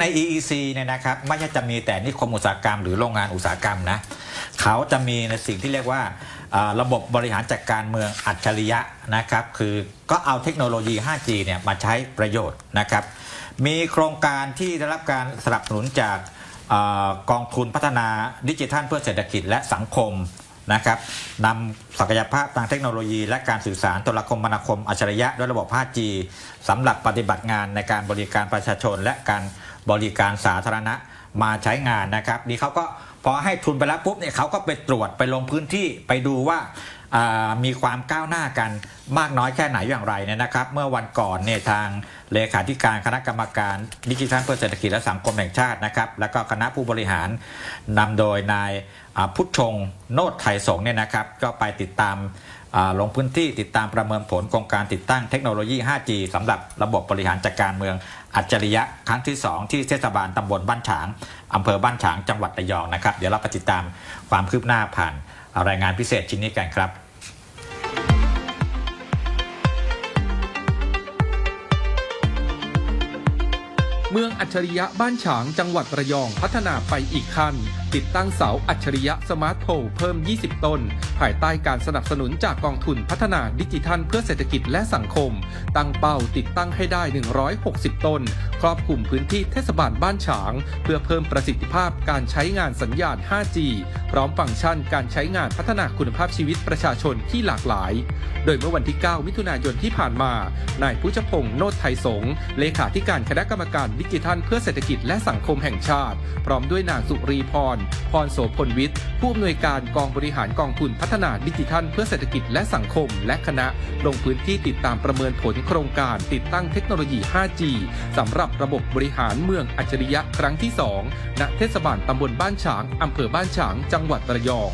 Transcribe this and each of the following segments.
ใน EEC เนี่ยนะครับไม่ใช่จะมีแต่นิคมอุตสาหกรรมหรือโรงงานอุตสาหกรรมนะเขาจะมีในสิ่งที่เรียกว่าระบบบริหารจัดการเมืองอัจฉริยะนะครับ คือก็เอาเทคโนโลยี 5G เนี่ยมาใช้ประโยชน์นะครับ มีโครงการที่ได้รับการสนับสนุนจากอกองทุนพัฒนาดิจิทัลเพื่อเศรษฐกิจและสังคม นะครับนำศักยภาพทางเทคโนโลยี และการสื่อสารโทรคมนาคมอัจฉริยะด้วยระบบ 5G สำหรับปฏิบัติงานในการบริการประชาชน และการบริการสาธารณะมาใช้งานนะครับนี่เขาก็พอให้ทุนไปแล้วปุ๊บเนี่ยเขาก็ไปตรวจไปลงพื้นที่ไปดูว่าอ่า มีความก้าวหน้ากันมากน้อยแค่ไหนอย่างไรเนี่ยนะครับ เมื่อวันก่อนเนี่ยทางเลขาธิการคณะกรรมการดิจิทัลเพื่อเศรษฐกิจและสังคมแห่งชาตินะครับ แล้วก็คณะผู้บริหารนำโดยนายพุทธชงโนดไทยสงเนี่ยนะครับ ก็ไปติดตามลงพื้นที่ติดตามประเมินผลโครงการติดตั้งเทคโนโลยี 5G สำหรับระบบบริหารจัดการเมืองอัจฉริยะครั้งที่ 2 ที่เทศบาลตำบลบ้านฉางอำเภอบ้านฉางจังหวัดระยองนะครับ เดี๋ยวเราไปติดตามความคืบหน้าผ่านรายงานพิเศษชิ้นนี้กันครับ เมืองอัจฉริยะบ้านฉางจังหวัดระยองพัฒนาไปอีกขั้นติดตั้งเสาอัจฉริยะสมาร์ทโพลเพิ่ม 20 ต้น ภายใต้การสนับสนุนจากกองทุนพัฒนาดิจิทัลเพื่อเศรษฐกิจและสังคม ตั้งเป้าติดตั้งให้ได้ 160 ต้น ครอบคลุมพื้นที่เทศบาลบ้านฉาง เพื่อเพิ่มประสิทธิภาพการใช้งานสัญญาณ 5G พร้อมฟังก์ชันการใช้งานพัฒนาคุณภาพชีวิตประชาชนที่หลากหลาย โดยเมื่อวันที่ 9 มิถุนายนที่ผ่านมา นายพุชพงษ์โนตไทยสงเลขาธิการคณะกรรมการดิจิทัลเพื่อเศรษฐกิจและสังคมแห่งชาติ พร้อมด้วยนางสุรีพรพรโสพลวิทย์ ผู้อำนวยการกองบริหารกองทุนพัฒนาดิจิทัล เพื่อเศรษฐกิจและสังคม และคณะลงพื้นที่ติดตามประเมินผลโครงการติดตั้งเทคโนโลยี 5G สำหรับระบบบริหารเมืองอัจฉริยะครั้งที่ 2 ณ เทศบาลตำบลบ้านฉางอำเภอบ้านฉาง จังหวัดระยอง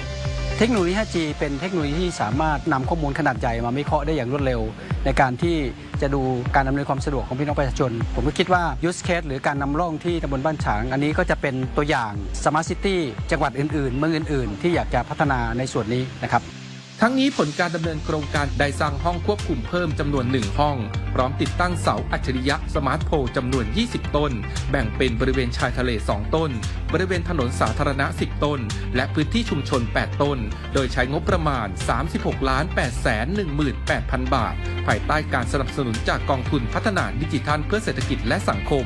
เทคโนโลยี 5G เป็นเทคโนโลยีที่สามารถนำข้อมูลขนาดใหญ่มาวิเคราะห์ได้อย่างรวดเร็ว ในการที่จะดูการอำนวยความสะดวกของพี่น้องประชาชน ผมก็คิดว่า use case หรือการนำร่องที่ตำบลบ้านฉาง อันนี้ก็จะเป็นตัวอย่าง Smart City จังหวัดอื่นๆ เมืองอื่น ๆ ที่อยากจะพัฒนาในส่วนนี้นะครับ ทั้งนี้ผลการดำเนินโครงการได้สร้างห้องควบคุมเพิ่มจำนวนหนึ่งห้อง พร้อมติดตั้งเสาอัจฉริยะสมาร์ทโพลจำนวน 20 ต้น แบ่งเป็นบริเวณชายทะเล 2 ต้น บริเวณถนนสาธารณะ 10 ต้น และพื้นที่ชุมชน 8 ต้น โดยใช้งบประมาณ 36ล้าน8แสน18,000 บาท ภายใต้การสนับสนุนจากกองทุนพัฒนาดิจิทัลเพื่อเศรษฐกิจและสังคม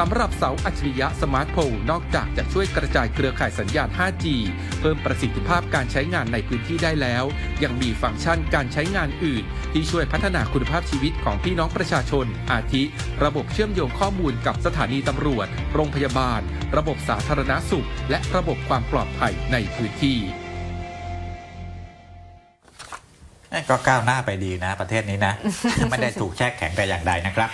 สำหรับเสาอัจฉริยะสมาร์ทโพลนอกจากจะช่วยกระจายเครือข่ายสัญญาณ 5G เพิ่มประสิทธิภาพการใช้งานในพื้นที่ได้แล้ว ยังมีฟังก์ชันการใช้งานอื่น ที่ช่วยพัฒนาคุณภาพชีวิตของพี่น้องประชาชน อาทิ ระบบเชื่อมโยงข้อมูลกับสถานีตำรวจ โรงพยาบาล ระบบสาธารณสุข และระบบความปลอดภัยในพื้นที่ก็ก้าวหน้าไปดีนะ ประเทศนี้นะ ไม่ได้ถูกแช่แข็งแต่อย่างใดนะครับ